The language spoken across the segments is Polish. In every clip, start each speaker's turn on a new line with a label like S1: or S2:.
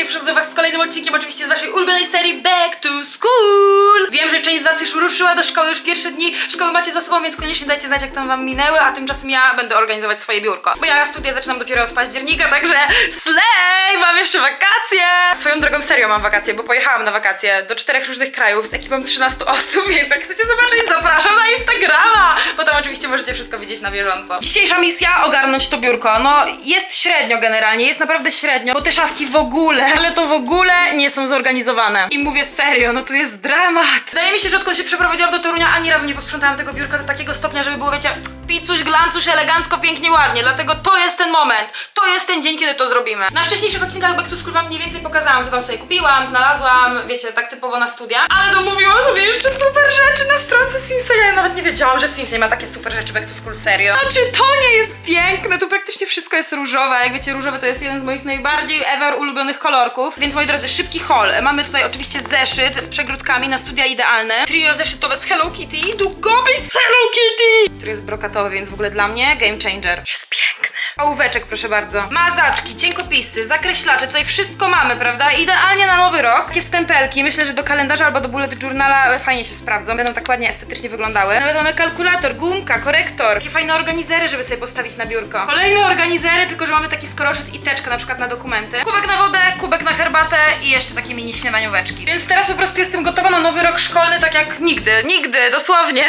S1: dzisiaj przychodzę do was z kolejnym odcinkiem, oczywiście z waszej ulubionej serii Back to School. Wiem, że część z was już ruszyła do szkoły, już pierwsze dni szkoły macie za sobą, więc koniecznie dajcie znać, jak tam wam minęły, a tymczasem ja będę organizować swoje biurko. Bo ja studia zaczynam dopiero od października, także slay! Mam jeszcze wakacje! Swoją drogą serio mam wakacje, bo pojechałam na wakacje do czterech różnych krajów z ekipą 13 osób, więc jak chcecie zobaczyć, zapraszam na Instagrama! Bo tam oczywiście możecie wszystko widzieć na bieżąco. Dzisiejsza misja ogarnąć to biurko. No, jest średnio generalnie, jest naprawdę średnio, bo te szafki w ogóle, ale to w ogóle nie są zorganizowane. I mówię serio, no to jest dramat. Wydaje mi się, że odkąd się przeprowadziłam do Torunia, ani razu nie posprzątałam tego biurka do takiego stopnia, żeby było, wiecie, picuś, glancuś, elegancko, pięknie, ładnie. Dlatego to jest ten moment, to jest ten dzień, kiedy to zrobimy. Na wcześniejszych odcinkach Back to School wam mniej więcej pokazałam, co tam sobie kupiłam, znalazłam, wiecie, tak typowo na studia. Ale domówiłam sobie jeszcze super rzeczy na stronce Sinseya. Ja nawet nie wiedziałam, że Sinsei ma takie super rzeczy Back to School, serio. No czy to nie jest piękne? Tu praktycznie wszystko jest różowe. Jak wiecie, różowe to jest jeden z moich najbardziej ever ulubionych kolorków. Więc moi drodzy, szybki haul. Mamy tutaj oczywiście zeszyt z przegródkami na studia idealne. Trio zeszytowe z Hello Kitty, długopiś z Hello Kitty, który jest brokatowy, więc w ogóle dla mnie game changer. Jest piękny. Ołóweczek, proszę bardzo. Mazaczki, cienkopisy, zakreślacze, tutaj wszystko mamy, prawda? Idealnie na nowy rok. Takie stempelki, myślę, że do kalendarza albo do bullet journala fajnie się sprawdzą. Będą tak ładnie estetycznie wyglądały. Nawet mamy kalkulator, gumka, korektor. Takie fajne organizery, żeby sobie postawić na biurko. Kolejne organizery, tylko że mamy taki skoroszyt i teczkę na przykład na dokumenty. Kubek na wodę, kubek na herbatę i jeszcze takie mini śniadanióweczki. Więc teraz po prostu jestem gotowa na nowy rok szkolny, tak jak nigdy. Nigdy, dosłownie.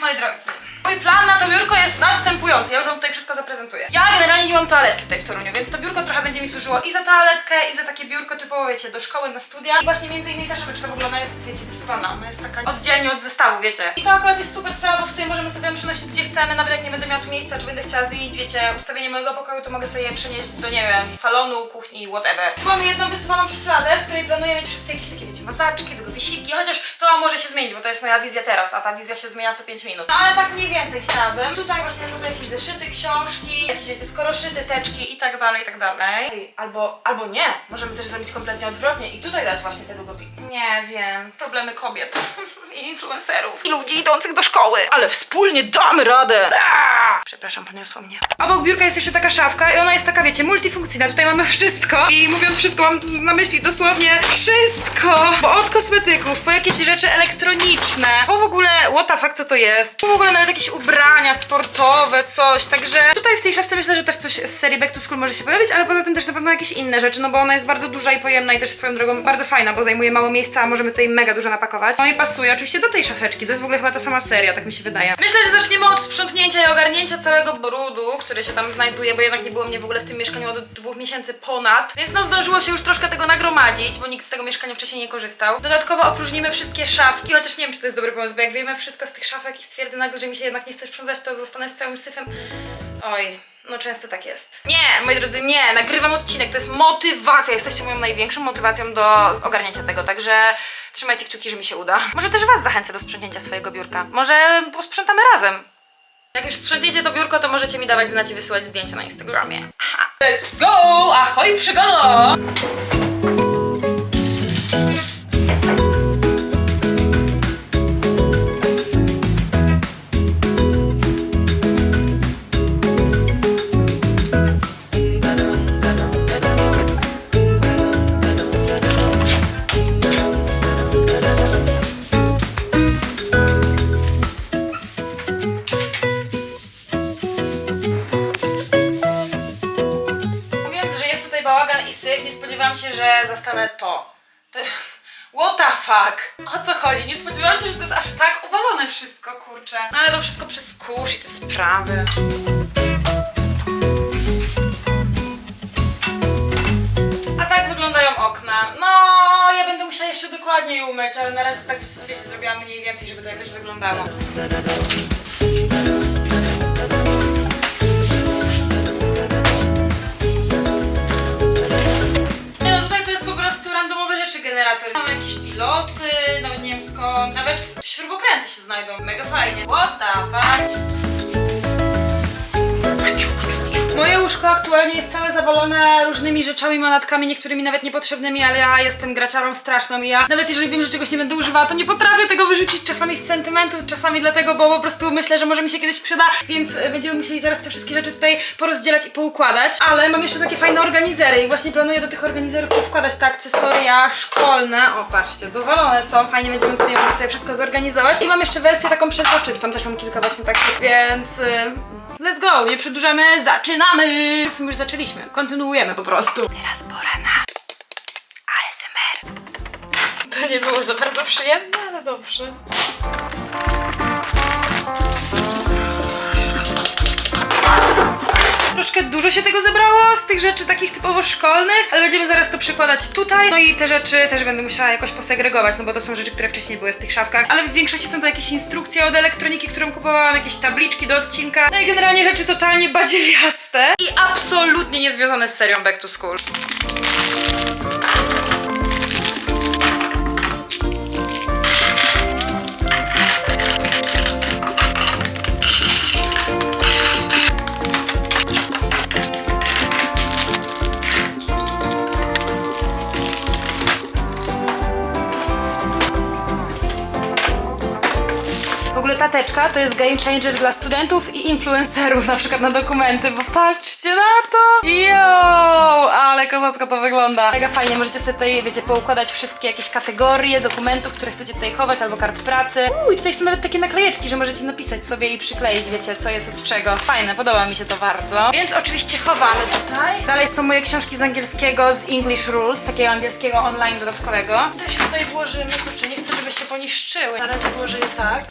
S1: Moi drodzy, mój plan na to biurko jest następujący. Ja już wam tutaj wszystko zaprezentuję. Ja generalnie nie mam toaletki tutaj w Toruniu, więc to biurko trochę będzie mi służyło i za toaletkę, i za takie biurko typowo, wiecie, do szkoły, na studia. I właśnie między innymi ta szafeczka w ogóle ona jest, wiecie, wysuwana. Ona jest taka oddzielnie od zestawu, wiecie. I to akurat jest super sprawa, bo w sumie możemy sobie ją przenosić gdzie chcemy, nawet jak nie będę miała tu miejsca, czy będę chciała zmienić, wiecie, ustawienie mojego pokoju, to mogę sobie je przenieść do, nie wiem, salonu, kuchni, whatever. Mamy jedną wysuwaną szufladę, w której planuję mieć wszystkie jakieś takie, wiecie, mazaczki, długopisiki, chociaż to może się zmienić, bo to jest moja wizja teraz, a ta wizja się zmienia co 5 minut. No ale tak chciałabym. Tutaj właśnie są jakieś zeszyty, książki, jakieś wiecie, skoroszyty, teczki i tak dalej, i tak dalej. Ej, Albo, albo nie, możemy też zrobić kompletnie odwrotnie i tutaj dać właśnie te długopisy. Nie wiem. Problemy kobiet i influencerów i ludzi idących do szkoły. Ale wspólnie damy radę. Aaa! Przepraszam, poniosło mnie. Obok biurka jest jeszcze taka szafka i ona jest taka, wiecie, multifunkcyjna. Tutaj mamy wszystko i mówiąc wszystko mam na myśli dosłownie wszystko. Bo od kosmetyków, po jakieś rzeczy elektroniczne, po w ogóle, what the fuck, co to jest? Po w ogóle nawet jakieś ubrania sportowe, coś. Także tutaj w tej szafce myślę, że też coś z serii Back to School może się pojawić, ale poza tym też na pewno jakieś inne rzeczy, no bo ona jest bardzo duża i pojemna i też swoją drogą bardzo fajna, bo zajmuje mało miejsca, a możemy tutaj mega dużo napakować. No i pasuje oczywiście do tej szafeczki. To jest w ogóle chyba ta sama seria, tak mi się wydaje. Myślę, że zaczniemy od sprzątnięcia i ogarnięcia całego brudu, który się tam znajduje, bo jednak nie było mnie w ogóle w tym mieszkaniu od dwóch miesięcy ponad. Więc no zdążyło się już troszkę tego nagromadzić, bo nikt z tego mieszkania wcześniej nie korzystał. Dodatkowo opróżnimy wszystkie szafki, chociaż nie wiem, czy to jest dobry pomysł, bo jak wyjmę wszystko z tych szafek i stwierdzę nagle, że mi się jednak nie chce sprzątać, to zostanę z całym syfem. Oj, no często tak jest. Nie, moi drodzy, nie, nagrywam odcinek, to jest motywacja. Jesteście moją największą motywacją do ogarnięcia tego, także trzymajcie kciuki, że mi się uda. Może też was zachęcę do sprzątnięcia swojego biurka. Może posprzątamy razem. Jak już sprzątniecie to biurko, to możecie mi dawać znać i wysyłać zdjęcia na Instagramie. Aha. Let's go! Ahoj, przygoda! Spodziewałam się, że zastanę to. What the fuck? O co chodzi? Nie spodziewałam się, że to jest aż tak uwalone wszystko, kurczę. No ale to wszystko przez kurz i te sprawy. A tak wyglądają okna. No, ja będę musiała jeszcze dokładniej umyć, ale na razie tak wiecie, zrobiłam mniej więcej, żeby to jakoś wyglądało. Mamy jakieś piloty, nawet nie wiem skąd, nawet śrubokręty się znajdą. Mega fajnie. What the fuck? Moje łóżko aktualnie jest całe zawalone różnymi rzeczami, manatkami, niektórymi nawet niepotrzebnymi, ale ja jestem graciarą straszną i ja nawet jeżeli wiem, że czegoś nie będę używała, to nie potrafię tego wyrzucić czasami z sentymentu, czasami dlatego, bo po prostu myślę, że może mi się kiedyś przyda, więc e, będziemy musieli zaraz te wszystkie rzeczy tutaj porozdzielać i poukładać. Ale mam jeszcze takie fajne organizery i właśnie planuję do tych organizerów powkładać te akcesoria szkolne. O, patrzcie, dowalone są, fajnie będziemy tutaj sobie wszystko zorganizować. I mam jeszcze wersję taką przezroczystą, też mam kilka właśnie takich, więc... y, Let's go, nie przedłużamy, zaczynamy! W sumie już zaczęliśmy, kontynuujemy po prostu. Teraz pora na ASMR. To nie było za bardzo przyjemne, ale dobrze. Troszkę dużo się tego zebrało z tych rzeczy takich typowo szkolnych, ale będziemy zaraz to przykładać tutaj. No i te rzeczy też będę musiała jakoś posegregować, no bo to są rzeczy, które wcześniej były w tych szafkach. Ale w większości są to jakieś instrukcje od elektroniki, którą kupowałam, jakieś tabliczki do odcinka. No i generalnie rzeczy totalnie badziewiaste i absolutnie niezwiązane z serią Back to School. To jest game changer dla studentów i influencerów, na przykład na dokumenty, bo patrzcie na to! Yo! Ale kozacko to wygląda. Mega fajnie, możecie sobie tutaj, wiecie, poukładać wszystkie jakieś kategorie dokumentów, które chcecie tutaj chować, albo kart pracy. Uuu, i tutaj są nawet takie naklejeczki, że możecie napisać sobie i przykleić, wiecie, co jest od czego. Fajne, podoba mi się to bardzo. Więc oczywiście chowamy tutaj. Dalej są moje książki z angielskiego, z English Rules, takiego angielskiego online dodatkowego. To się tutaj włożymy, kurczę, nie chcę, żeby się poniszczyły. Na razie włożę je tak.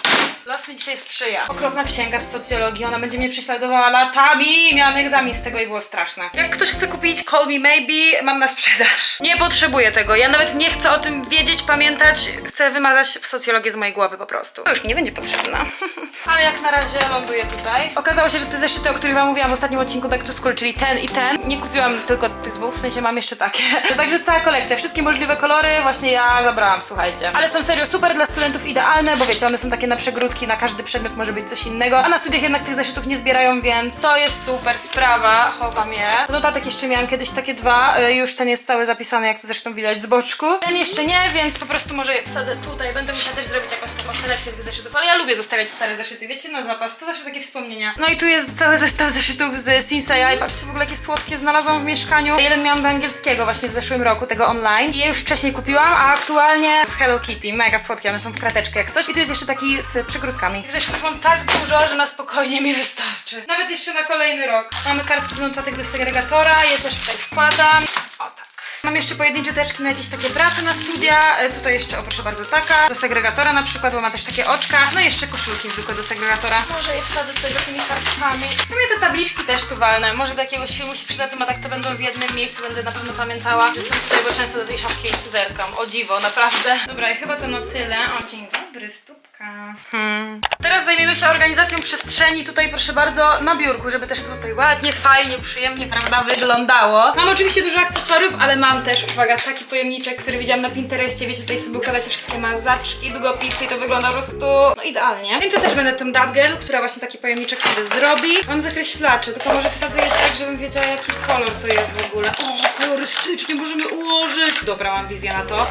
S1: Los mi dzisiaj sprzyja. Okropna księga z socjologii, ona będzie mnie prześladowała latami. Miałam egzamin z tego i było straszne. Jak ktoś chce kupić Call Me Maybe, mam na sprzedaż. Nie potrzebuję tego, ja nawet nie chcę o tym wiedzieć, pamiętać. Chcę wymazać w socjologię z mojej głowy po prostu. To już mi nie będzie potrzebna. Ale jak na razie ląduję tutaj. Okazało się, że te zeszyty, o których wam mówiłam w ostatnim odcinku Back to School, czyli ten i ten, nie kupiłam tylko tych dwóch, w sensie mam jeszcze takie. Także cała kolekcja, wszystkie możliwe kolory właśnie ja zabrałam, słuchajcie. Ale są serio super dla studentów idealne, bo wiecie, one są takie na przegródki, na każdy przedmiot może być coś innego, a na studiach jednak tych zeszytów nie zbierają, więc to jest super sprawa, chowam je. Notatek jeszcze miałam kiedyś takie dwa, y, już ten jest cały zapisany, jak to zresztą widać z boczku. Ten jeszcze nie, więc po prostu może je wsadzę tutaj, będę musiała też zrobić jakąś taką selekcję tych zeszytów, ale ja lubię zostawiać stare zeszyty, wiecie, na zapas, to zawsze takie wspomnienia. No i tu jest cały zestaw zeszytów z Sinseya i patrzcie w ogóle jakie słodkie znalazłam w mieszkaniu. Jeden miałam do angielskiego właśnie w zeszłym roku, tego online i je już wcześniej kupiłam, a aktualnie z Hello Kitty, mega słodkie, one są w krateczkę jak coś i tu jest jeszcze taki z przygródkami. Tych zeszytów mam tak dużo, że na spokojnie mi wystarczy. Nawet jeszcze na kolejny rok. Mamy kartki do notatek do segregatora, je też tutaj wkładam. O tak. Mam jeszcze pojedyncze teczki na jakieś takie prace na studia. E, Tutaj jeszcze, o proszę bardzo, taka. Do segregatora na przykład, bo ma też takie oczka. No i jeszcze koszulki zwykłe do segregatora. Może je wsadzę tutaj za tymi kartkami. W sumie te tabliczki też tu walne. Może do jakiegoś filmu się przydadzą, a tak to będą w jednym miejscu. Będę na pewno pamiętała, że są tutaj, bo często do tej szafki zerkam. O dziwo, naprawdę. Dobra, i chyba to na tyle. O, dzień dobry, Hmm. Teraz zajmiemy się organizacją przestrzeni tutaj, proszę bardzo, na biurku, żeby też to tutaj ładnie, fajnie, przyjemnie, prawda, wyglądało. Mam oczywiście dużo akcesoriów, ale mam też, uwaga, taki pojemniczek, który widziałam na Pinterestie, wiecie, tutaj sobie układacie wszystkie mazaczki, długopisy i to wygląda po prostu, no idealnie. Więc ja też będę tą girl, która właśnie taki pojemniczek sobie zrobi. Mam zakreślacze, tylko może wsadzę je tak, żebym wiedziała, jaki kolor to jest w ogóle. O, kolorystycznie możemy ułożyć. Dobra, mam wizję na to.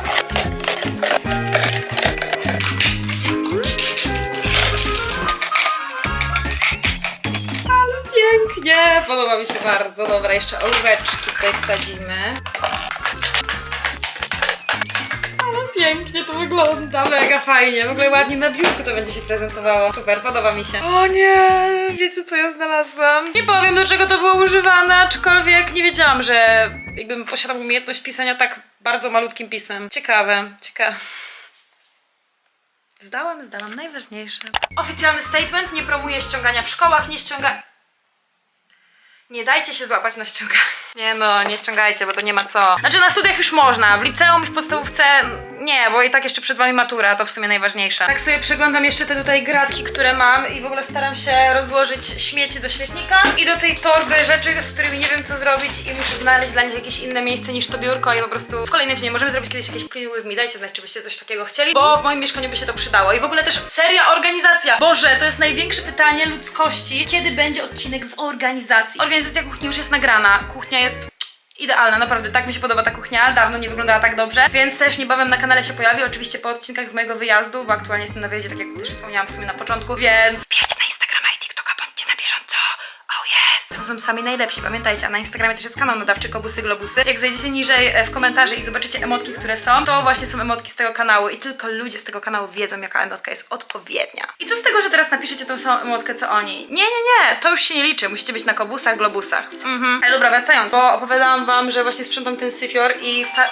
S1: Podoba mi się bardzo. Dobra, jeszcze ołóweczki tutaj wsadzimy. Ale pięknie to wygląda. Mega fajnie. W ogóle ładnie na biurku to będzie się prezentowało. Super, podoba mi się. O nie! Wiecie co ja znalazłam? Nie powiem do czego to było używane, aczkolwiek nie wiedziałam, że jakbym posiadał umiejętność pisania tak bardzo malutkim pismem. Ciekawe, ciekawe. Zdałam, zdałam, najważniejsze. Oficjalny statement, nie promuję ściągania w szkołach, nie ściąga... Nie dajcie się złapać na ściąganie. Nie no, nie ściągajcie, bo to nie ma co. Znaczy na studiach już można, w liceum w podstawówce nie, bo i tak jeszcze przed wami matura, to w sumie najważniejsze. Tak sobie przeglądam jeszcze te tutaj gratki, które mam i w ogóle staram się rozłożyć śmieci do śmietnika i do tej torby rzeczy, z którymi nie wiem co zrobić i muszę znaleźć dla nich jakieś inne miejsce niż to biurko i po prostu w kolejnym filmie możemy zrobić kiedyś jakieś clean with me, dajcie znać, czy byście coś takiego chcieli, bo w moim mieszkaniu by się to przydało i w ogóle też seria organizacja. Boże, to jest największe pytanie ludzkości, kiedy będzie odcinek z organizacji. Organizacja kuchni już jest nagrana, kuchnia jest Idealna, naprawdę, tak mi się podoba ta kuchnia, dawno nie wyglądała tak dobrze, więc też niebawem na kanale się pojawi, oczywiście po odcinkach z mojego wyjazdu, bo aktualnie jestem na wyjeździe, tak jak też wspomniałam w sumie na początku, więc wbijajcie na Instagrama i TikToka, bądźcie na bieżąco. Oh yes! To są sami najlepsi, pamiętajcie, a na Instagramie też jest kanał nadawczy Kobusy Globusy. Jak zejdziecie niżej e, w komentarze i zobaczycie emotki, które są, to właśnie są emotki z tego kanału i tylko ludzie z tego kanału wiedzą, jaka emotka jest odpowiednia. I co z tego, że teraz napiszecie tą samą emotkę, co oni? Nie, nie, nie, to już się nie liczy, musicie być na Kobusach, Globusach. Mhm. Ale dobra, wracając, bo opowiadałam wam, że właśnie sprzątam ten syfior i sta...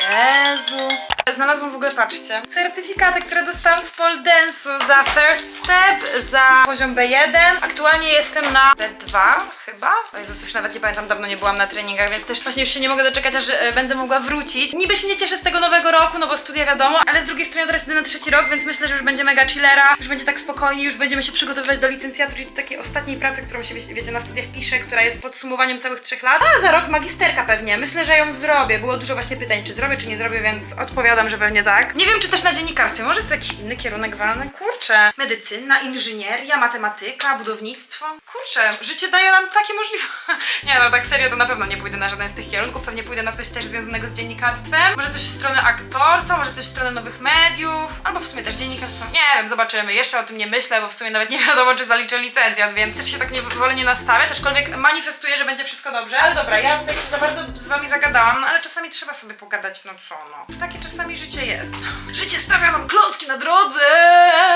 S1: Jezu. Znalazłam w ogóle, patrzcie, certyfikaty, które dostałam z pole dance'u za first step, za poziom B1. Aktualnie jestem na B2 chyba. O Jezus, już nawet nie pamiętam, dawno nie byłam na treningach, więc też właśnie już się nie mogę doczekać, aż e, będę mogła wrócić. Niby się nie cieszę z tego nowego roku, no bo studia wiadomo, ale z drugiej strony teraz idę na trzeci rok, więc myślę, że już będzie mega chillera, już będzie tak spokojnie, już będziemy się przygotowywać do licencjatu, czyli do takiej ostatniej pracy, którą się, wiecie, na studiach pisze, która jest podsumowaniem całych trzech lat. A za rok magisterka pewnie. Myślę, że ją zrobię. Było dużo właśnie pytań, czy zrobię, czy nie zrobię, więc odpowiadam, że pewnie tak. Nie wiem, czy też na dziennikarstwie. Może jest jakiś inny kierunek walny? Kurczę. Medycyna, inżynieria, matematyka, budownictwo. Kurczę, życie daje nam takie możliwości. Nie no, tak serio to na pewno nie pójdę na żaden z tych kierunków. Pewnie pójdę na coś też związanego z dziennikarstwem. Może coś w stronę aktorstwa, może coś w stronę nowych mediów. Albo w sumie też dziennikarstwo. Nie wiem, zobaczymy. Jeszcze o tym nie myślę, bo w sumie nawet nie wiadomo, czy zaliczę licencjat, więc też się tak nie wolę nie nastawiać, aczkolwiek manifestuję, że będzie wszystko dobrze. Ale dobra, ja tutaj się za bardzo z wami zagadałam, no ale czasami trzeba sobie pogadać, no co no. Takie czasami życie jest. Życie stawia nam klocki na drodze!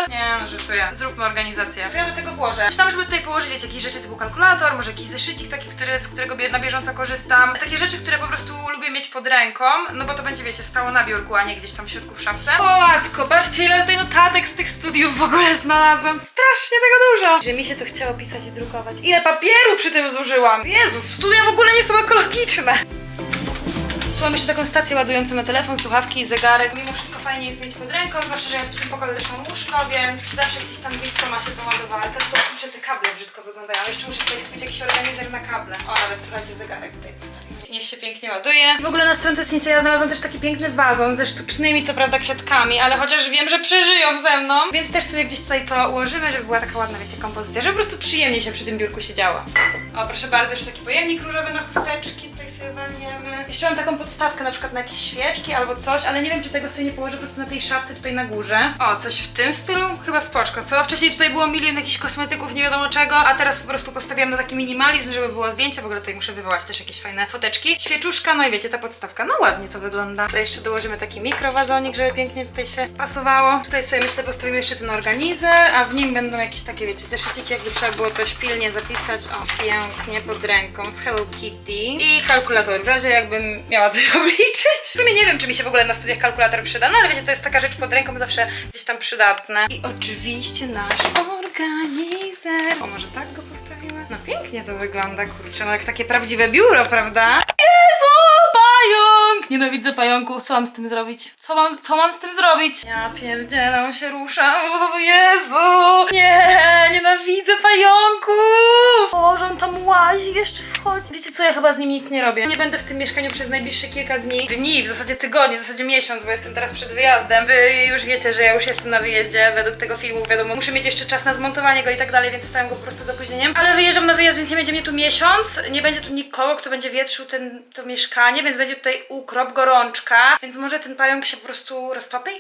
S1: Nie, no żartuję. Zróbmy organizację. Co ja do tego włożę? Myślałam, żeby tutaj położyć wiecie, jakieś rzeczy typu kalkulator, może jakiś zeszycik taki, który, z którego na bieżąco korzystam. Takie rzeczy, które po prostu lubię mieć pod ręką, no bo to będzie, wiecie, stało na biurku, a nie gdzieś tam w środku w szafce. O matko, patrzcie ile tutaj notatek z tych studiów w ogóle znalazłam. Strasznie tego dużo. Że mi się to chciało pisać i drukować. Ile papieru przy tym zużyłam. Jezus, studia w ogóle nie są ekologiczne. Tu mam jeszcze taką stację ładującą na telefon, słuchawki i zegarek. Mimo wszystko fajnie jest mieć pod ręką, zwłaszcza, że ja w tym pokoju też mam łóżko, więc zawsze gdzieś tam blisko ma się tą ładowarkę. Tylko kurczę, te kable brzydko wyglądają. Jeszcze muszę sobie kupić jakiś organizer na kable. O, nawet słuchajcie, zegarek tutaj postawiłam. Niech się pięknie ładuje. W ogóle na stronce Sinsei znalazłam też taki piękny wazon ze sztucznymi, co prawda, kwiatkami, ale chociaż wiem, że przeżyją ze mną. Więc też sobie gdzieś tutaj to ułożymy, żeby była taka ładna, wiecie, kompozycja, żeby po prostu przyjemnie się przy tym biurku siedziała. O, proszę bardzo, jeszcze taki pojemnik różowy na chusteczki, tutaj sobie walniemy. Jeszcze mam taką podstawkę na przykład na jakieś świeczki albo coś, ale nie wiem, czy tego sobie nie położę po prostu na tej szafce tutaj na górze. O, coś w tym stylu? Chyba spoczko, co? Wcześniej tutaj było milion jakichś kosmetyków, nie wiadomo czego, a teraz po prostu postawiłam na taki minimalizm, żeby było zdjęcie. W ogóle tutaj muszę wywołać też jakieś fajne foteczki. Świeczuszka, no i wiecie, ta podstawka. No ładnie to wygląda. Tutaj jeszcze dołożymy taki mikrowazonik, żeby pięknie tutaj się pasowało. Tutaj sobie myślę postawimy jeszcze ten organizer, a w nim będą jakieś takie, wiecie, zeszyciki, jakby trzeba było coś pilnie zapisać. O, pięknie pod ręką z Hello Kitty. I kalkulator, w razie jakbym miała coś obliczyć. W sumie nie wiem, czy mi się w ogóle na studiach kalkulator przyda, no ale wiecie, to jest taka rzecz pod ręką zawsze gdzieś tam przydatne. I oczywiście nasz organizer. O, może tak go postawimy? No pięknie to wygląda, kurczę, no jak takie prawdziwe biuro, prawda? Nienawidzę pająków, co mam z tym zrobić? Co mam, co mam z tym zrobić? Ja pierdzielę, się rusza, o Jezu! Nie, nienawidzę pająków! Boże, on tam łazi, jeszcze wchodzi. Wiecie co, ja chyba z nim nic nie robię. Nie będę w tym mieszkaniu przez najbliższe kilka dni. Dni, w zasadzie tygodnie, w zasadzie miesiąc, bo jestem teraz przed wyjazdem. Wy już wiecie, że ja już jestem na wyjeździe według tego filmu, wiadomo, muszę mieć jeszcze czas na zmontowanie go i tak dalej, więc wstałem go po prostu z opóźnieniem. Ale wyjeżdżam na wyjazd, więc nie będzie mnie tu miesiąc, nie będzie tu nikogo, kto będzie wietrzył ten, to mieszkanie, więc będzie tutaj ukrop, gorączka, więc może ten pająk się po prostu roztopi?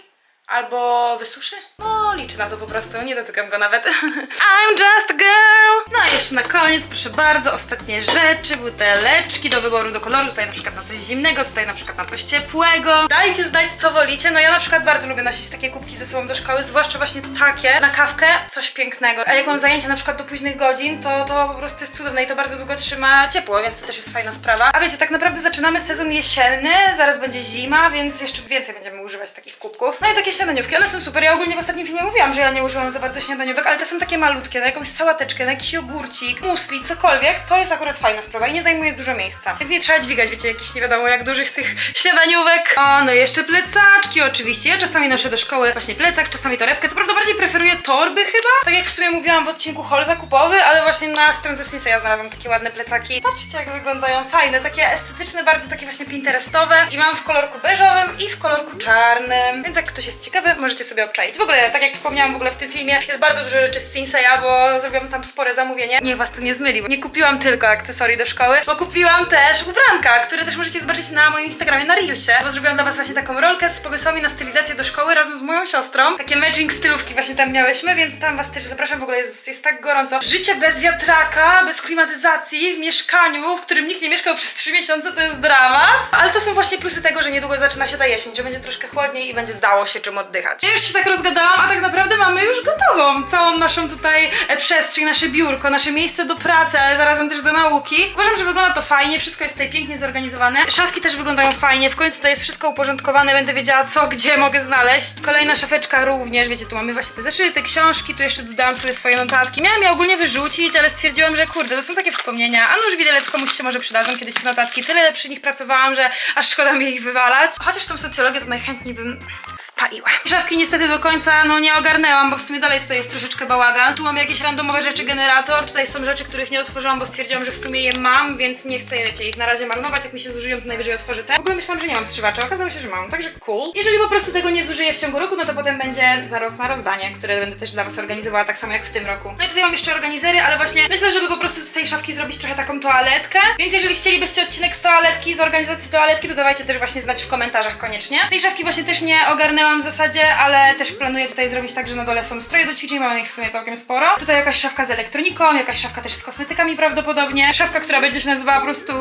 S1: Albo wysuszy? No, liczę na to po prostu, nie dotykam go nawet. I'm just a girl! No a jeszcze na koniec, proszę bardzo, ostatnie rzeczy, buteleczki do wyboru, do koloru, tutaj na przykład na coś zimnego, tutaj na przykład na coś ciepłego. Dajcie znać, co wolicie, no ja na przykład bardzo lubię nosić takie kubki ze sobą do szkoły, zwłaszcza właśnie takie, na kawkę, coś pięknego. A jak mam zajęcia na przykład do późnych godzin, to to po prostu jest cudowne i to bardzo długo trzyma ciepło, więc to też jest fajna sprawa. A wiecie, tak naprawdę zaczynamy sezon jesienny, zaraz będzie zima, więc jeszcze więcej będziemy używać takich kubków. No i takie śniadaniówki, one są super. Ja ogólnie w ostatnim filmie sumie mówiłam, że ja nie użyłam za bardzo śniadaniówek, ale to są takie malutkie, na jakąś sałateczkę, na jakiś jogurcik, musli, cokolwiek, to jest akurat fajna sprawa i nie zajmuje dużo miejsca. Więc nie trzeba dźwigać, wiecie, jakichś nie wiadomo jak dużych tych śniadaniówek. O, no jeszcze plecaczki oczywiście. Ja czasami noszę do szkoły właśnie plecak, czasami torebkę. Co prawda bardziej preferuję torby chyba, tak jak w sumie mówiłam w odcinku haul zakupowy, ale właśnie na stronce Snisa ja znalazłam takie ładne plecaki. Patrzcie jak wyglądają, fajne, takie estetyczne, bardzo takie właśnie pinterestowe i mam w kolorku beżowym i w kolorku czarnym, więc jak ktoś jest ciekawy, możecie sobie obczaić. W ogóle, tak jak wspomniałam w ogóle w tym filmie, jest bardzo dużo rzeczy z Sinseya, bo zrobiłam tam spore zamówienie. Niech was to nie zmyli, nie kupiłam tylko akcesorii do szkoły, bo kupiłam też ubranka, które też możecie zobaczyć na moim Instagramie, na Reelsie, bo zrobiłam dla was właśnie taką rolkę z pomysłami na stylizację do szkoły razem z moją siostrą. Takie matching stylówki właśnie tam miałyśmy, więc tam was też zapraszam, w ogóle jest, jest tak gorąco. Życie bez wiatraka, bez klimatyzacji, w mieszkaniu, w którym nikt nie mieszkał przez 3 miesiące, to jest dramat. Ale to są właśnie plusy tego, że niedługo zaczyna się ta jesień, że będzie troszkę chłodniej i będzie dało się czym oddychać. Ja już się tak rozgadałam, a tak naprawdę mamy już gotową całą naszą tutaj e, przestrzeń, nasze biurko, nasze miejsce do pracy, ale zarazem też do nauki. Uważam, że wygląda to fajnie, wszystko jest tutaj pięknie zorganizowane. Szafki też wyglądają fajnie, w końcu tutaj jest wszystko uporządkowane, będę wiedziała co, gdzie mogę znaleźć. Kolejna szafeczka również, wiecie, tu mamy właśnie te zeszyty, książki, tu jeszcze dodałam sobie swoje notatki. Miałam je ogólnie wyrzucić, ale stwierdziłam, że kurde, to są takie wspomnienia, a nóż widelec komuś się może przydadzą kiedyś te notatki. Tyle przy nich pracowałam, że aż szkoda mi ich wywalać. Chociaż tą socjologię to najchętniej bym spaliła. Szafki niestety do końca no nie ogarnęłam, bo w sumie dalej tutaj jest troszeczkę bałagan. Tu mam jakieś randomowe rzeczy, generator, tutaj są rzeczy, których nie otworzyłam, bo stwierdziłam, że w sumie je mam, więc nie chcę wiecie, ich na razie marnować. Jak mi się zużyją, to najwyżej otworzę te. W ogóle myślałam, że nie mam strzywacza, okazało się, że mam, także cool. Jeżeli po prostu tego nie zużyję w ciągu roku, no to potem będzie za rok na rozdanie, które będę też dla was organizowała tak samo jak w tym roku. No i tutaj mam jeszcze organizery, ale właśnie myślę, żeby po prostu z tej szafki zrobić trochę taką toaletkę. Więc jeżeli chcielibyście odcinek z toaletki, z organizacji toaletki, to dawajcie też właśnie znać w komentarzach koniecznie. Tej szafki właśnie też nie ogarnęłam w zasadzie, ale też planuję tutaj zrobić tak, że na dole są stroje do ćwiczeń, mamy ich w sumie całkiem sporo. Tutaj jakaś szafka z elektroniką, jakaś szafka też z kosmetykami prawdopodobnie. Szafka, która będzie się nazywała po prostu,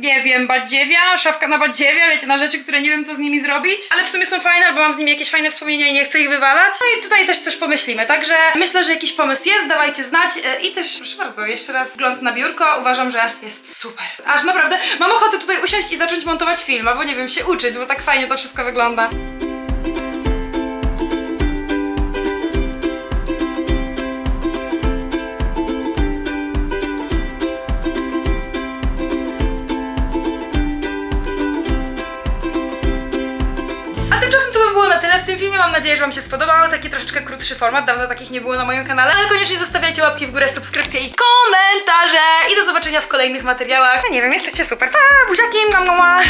S1: nie wiem, badziewia, szafka na badziewia, wiecie, na rzeczy, które nie wiem co z nimi zrobić. Ale w sumie są fajne, bo mam z nimi jakieś fajne wspomnienia i nie chcę ich wywalać. No i tutaj też coś pomyślimy, także myślę, że jakiś pomysł jest, dawajcie znać E, i też, proszę bardzo, jeszcze raz wgląd na biurko, uważam, że jest super. Aż naprawdę mam ochotę tutaj usiąść i zacząć montować film, albo nie wiem, się uczyć, bo tak fajnie to wszystko wygląda. Spodobało. Taki troszeczkę krótszy format. Dawno takich nie było na moim kanale. Ale koniecznie zostawiajcie łapki w górę, subskrypcje i komentarze. I do zobaczenia w kolejnych materiałach. No nie wiem, jesteście super. Pa, buziaki, mam mama.